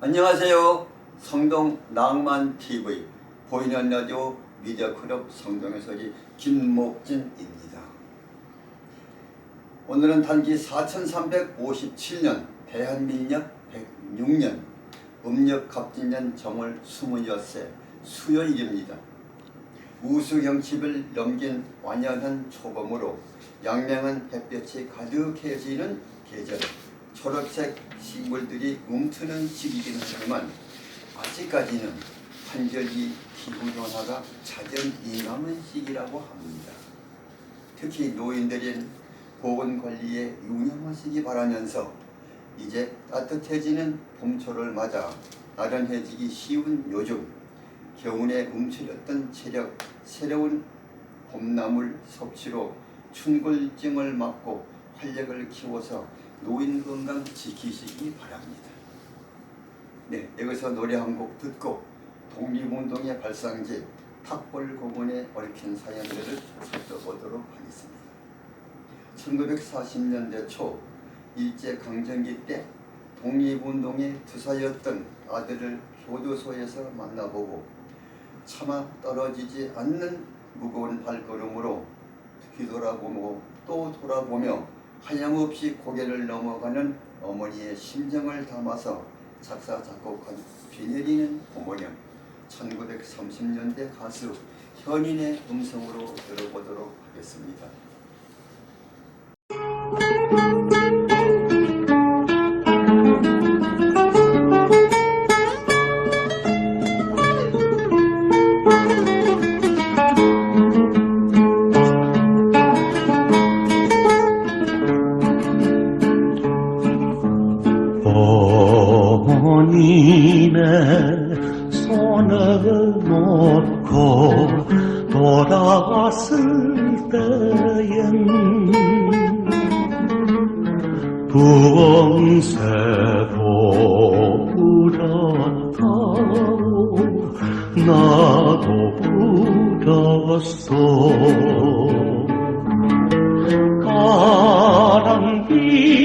안녕하세요. 성동 낭만 TV 보이는 라디오 미디어 클럽 성동의 소리 김목진입니다. 오늘은 단기 4357년 대한민력 106년 음력 갑진년 정월 26세 수요일입니다. 우수경칩을 넘긴 완연한 초봄으로 양명한 햇볕이 가득해지는 계절 초록색 식물들이 움트는 시기긴 하지만 아직까지는 환절기 기후변화가 잦은 민감한 시기라고 합니다. 특히 노인들인 보건관리에 유념하시기 바라면서 이제 따뜻해지는 봄초를 맞아 나른해지기 쉬운 요즘 겨울에 움츠렸던 체력 새로운 봄나물 섭취로 춘골증을 막고 활력을 키워서 노인 건강 지키시기 바랍니다. 네, 여기서 노래 한 곡 듣고 독립운동의 발상지 탁골공원에 얽힌 사연들을 살펴보도록 하겠습니다. 1940년대 초 일제강점기 때 독립운동에 투사였던 아들을 교도소에서 만나보고 차마 떨어지지 않는 무거운 발걸음으로 뒤돌아보고 또 돌아보며 하염없이 고개를 넘어가는 어머니의 심정을 담아서 작사 작곡한 비 내리는 봄모녀 1930년대 가수 현인의 음성으로 들어보도록 하겠습니다.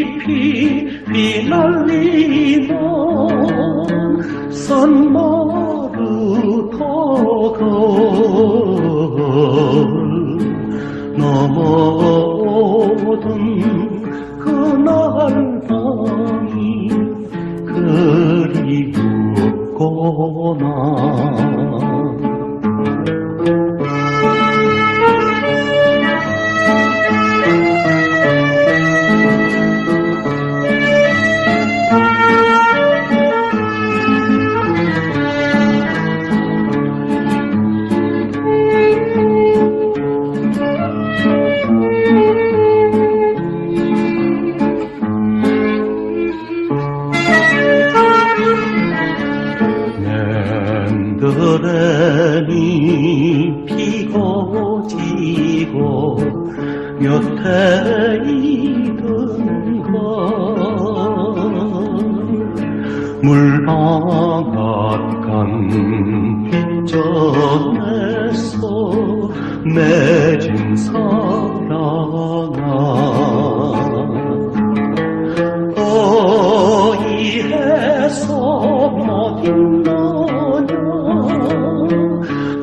깊이 휘날리는 산마루터걸 넘어 물방앗간 빗전에서 맺은 사랑아 어이해서 못있느냐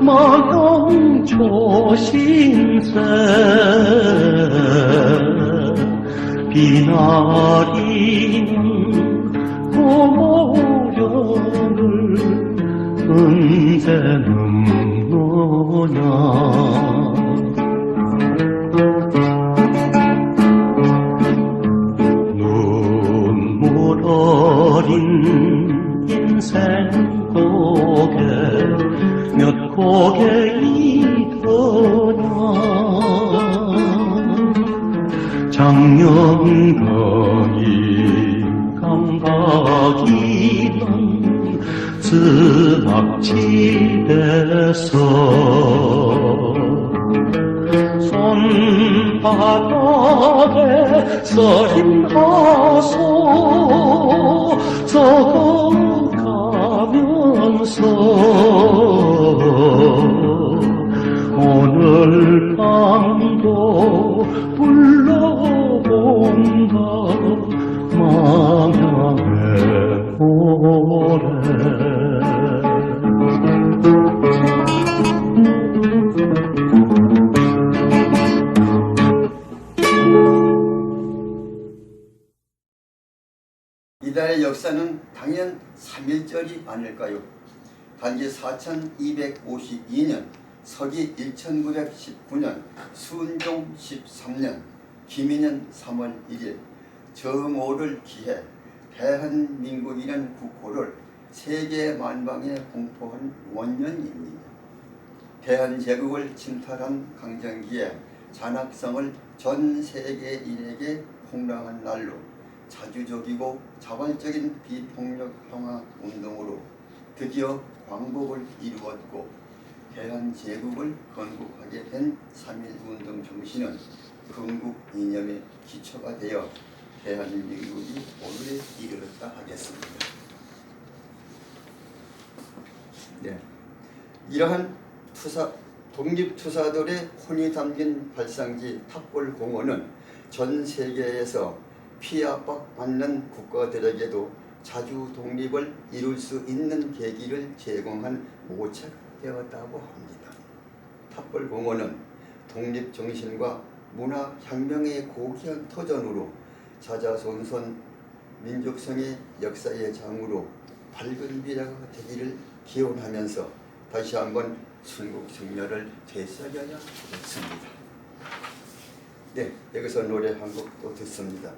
마영초 신세 비나리 은세 눕노냐 스막집에서. 손바닥에 서림하소 적어가면서 오늘 밤도 불러본다. 망향의 오라 3일절이 아닐까요? 단지 4252년 서기 1919년 순종 13년 김인년 3월 1일 정오를 기해 대한민국이라는 국호를 세계 만방에 공포한 원년입니다. 대한제국을 침탈한 강점기에 잔악성을 전 세계인에게 폭랑한 날로 자주적이고 자발적인 비폭력 평화 운동으로 드디어 광복을 이루었고 대한 제국을 건국하게 된 3.1운동 정신은 건국 이념의 기초가 되어 대한민국이 오늘에 이르렀다 하겠습니다. 네. 이러한 투사 독립투사들의 혼이 담긴 발상지 탑골 공원은 전 세계에서 피압받는 국가들에게도 자주 독립을 이룰 수 있는 계기를 제공한 모책되었다고 합니다. 탑골공원은 독립정신과 문화혁명의 고귀한 터전으로 자자손손 민족성의 역사의 장으로 밝은 미래가 되기를 기원하면서 다시 한번 순국승려를 되새겨야 겠습니다. 네, 여기서 노래 한 곡 또 듣습니다.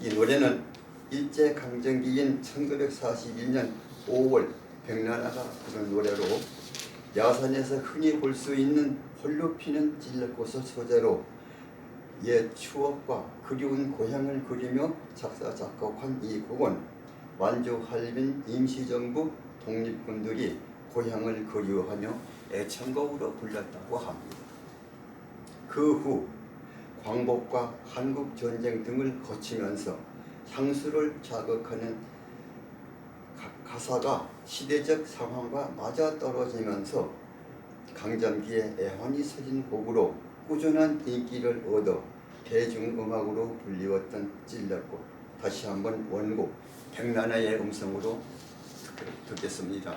이 노래는 일제 강점기인 1941년 5월 백나라가 부른 노래로 야산에서 흔히 볼 수 있는 홀로 피는 찔레꽃을 소재로 옛 추억과 그리운 고향을 그리며 작사 작곡한 이 곡은 완주 한림 임시정부 독립군들이 고향을 그리워하며 애창곡으로 불렸다고 합니다. 그후 광복과 한국 전쟁 등을 거치면서 향수를 자극하는 가- 가사가 시대적 상황과 맞아 떨어지면서 강점기에 애환이 서진 곡으로 꾸준한 인기를 얻어 대중음악으로 불리웠던 찔렸고 다시 한번 원곡 백나나의 음성으로 듣- 듣겠습니다.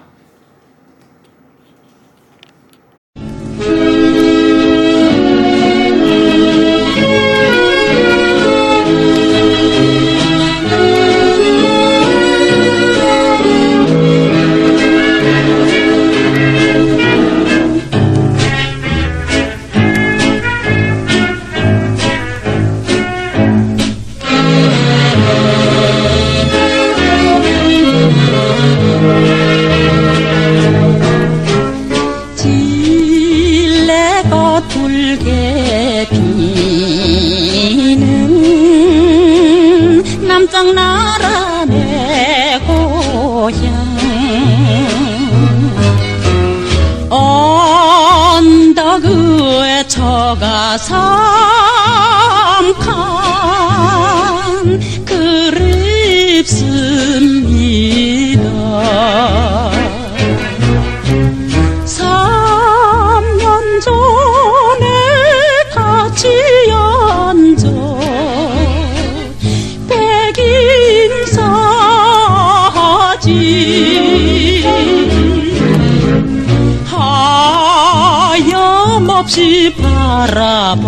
처가 없이 바라보니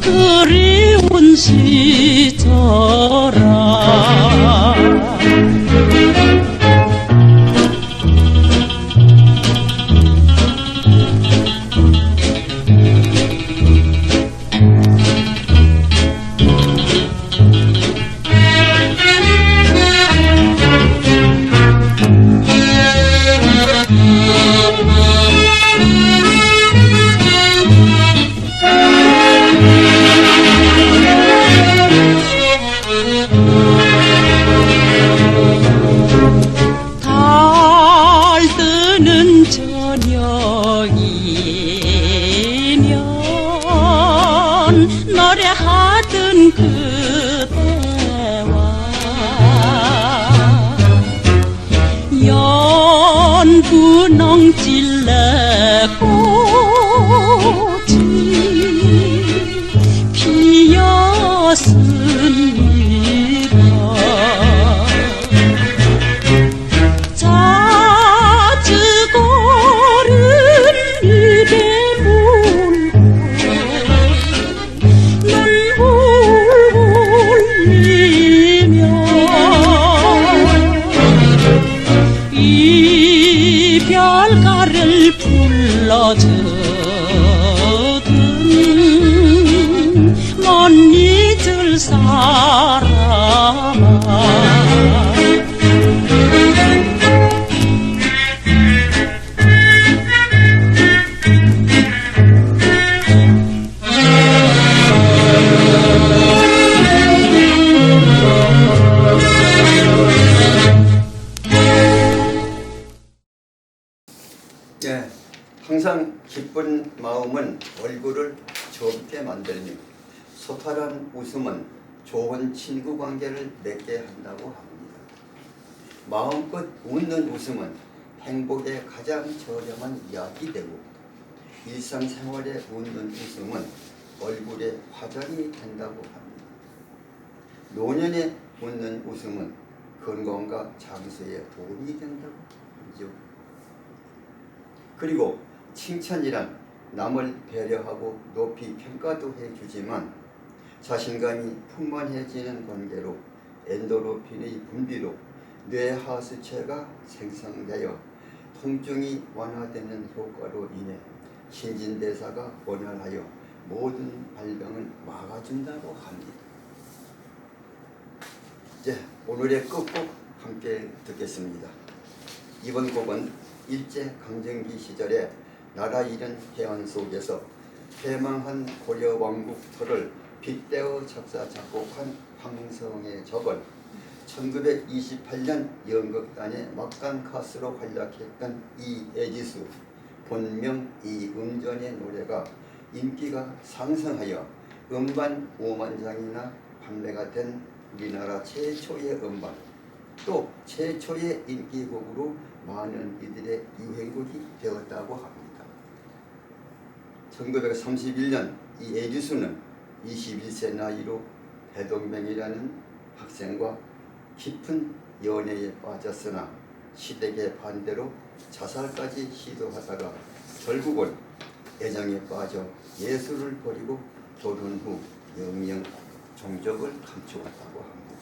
그리운 시절아 예, 항상 기쁜 마음은 얼굴을 젊게 만들며 소탈한 웃음은 좋은 친구 관계를 맺게 한다고 합니다. 마음껏 웃는 웃음은 행복의 가장 저렴한 약이 되고 일상생활에 웃는 웃음은 얼굴에 화장이 된다고 합니다. 노년에 웃는 웃음은 건강과 장수에 도움이 된다고 하죠. 그리고 칭찬이란 남을 배려하고 높이 평가도 해주지만 자신감이 풍만해지는 관계로 엔도르핀의 분비로 뇌 하수체가 생성되어 통증이 완화되는 효과로 인해 신진대사가 원활하여 모든 발병을 막아준다고 합니다. 이제 오늘의 끝곡 함께 듣겠습니다. 이번 곡은 일제 강점기 시절에 나라 잃은 해안 속에서 패망한 고려 왕국 터를 빗대어 작사 작곡한 황성의 적을 1928년 연극단의 막강 가수로 활약했던 이애지수 본명 이음전의 노래가 인기가 상승하여 음반 5만 장이나 판매가 된 우리나라 최초의 음반 또 최초의 인기곡으로 많은 이들의 유행곡이 되었다고 합니다. 1931년 이 에디슨은 21세 나이로 배동명이라는 학생과 깊은 연애에 빠졌으나 시댁의 반대로 자살까지 시도하다가 결국은 애정에 빠져 예술을 버리고 결혼 후 영영 종적을 감추었다고 합니다.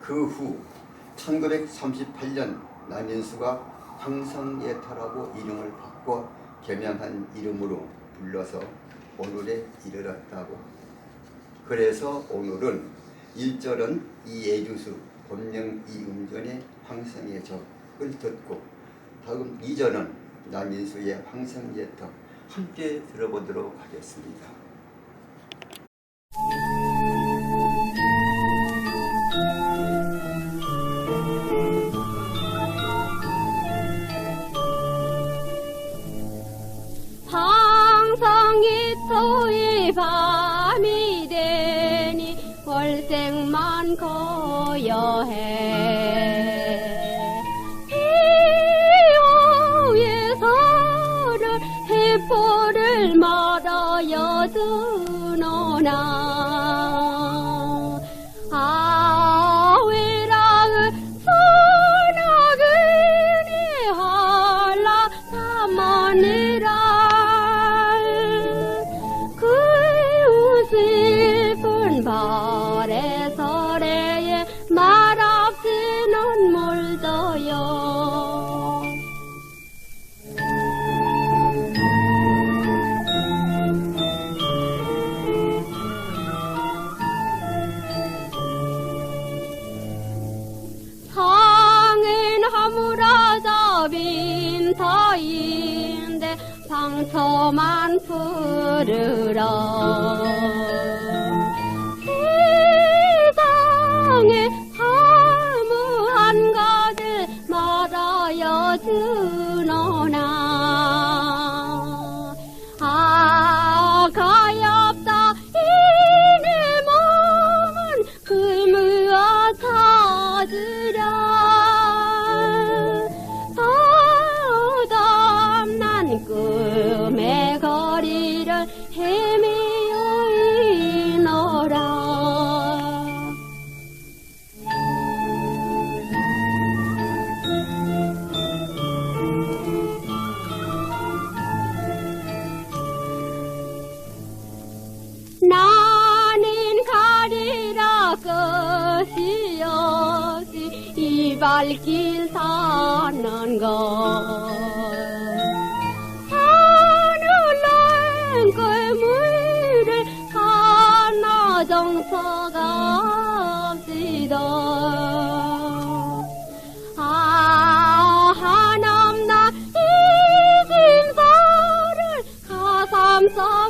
그 후 1938년 남인수가 황성예타라고 이름을 바꿔 개명한 이름으로 불러서 오늘에 이르렀다고. 그래서 오늘은 1절은 이 예주수 본명 이음전의 황성의 적을 듣고 다음 2절은 남인수의 황성예터 함께 들어보도록 하겠습니다. 해포를 말아여 드 상처만 풀으러 것이 여시 이 발길 사는 것. 하늘은 걸물을 하나 정서가 없이다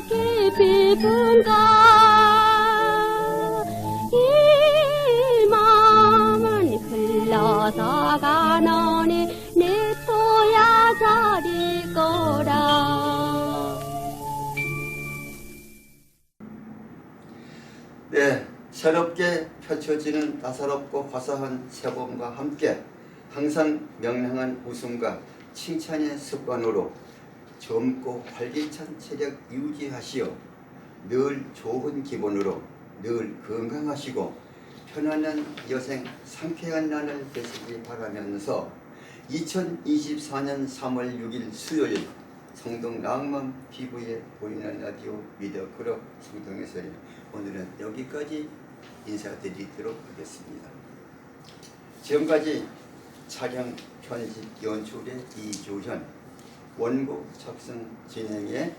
깊은 가 새롭게 펼쳐지는 따사롭고 화사한 새봄과 함께 항상 명랑한 웃음과 칭찬의 습관으로 젊고 활기찬 체력 유지하시어 늘 좋은 기분으로 늘 건강하시고 편안한 여생 상쾌한 날을 되시기 바라면서 2024년 3월 6일 수요일 성동 낭만 피부에 보이는 라디오 클럽 성동에서 오늘은 여기까지 인사드리도록 하겠습니다. 지금까지 촬영 편집 연출의 이조현 원고 작성 진행의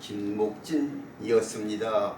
김목진이었습니다.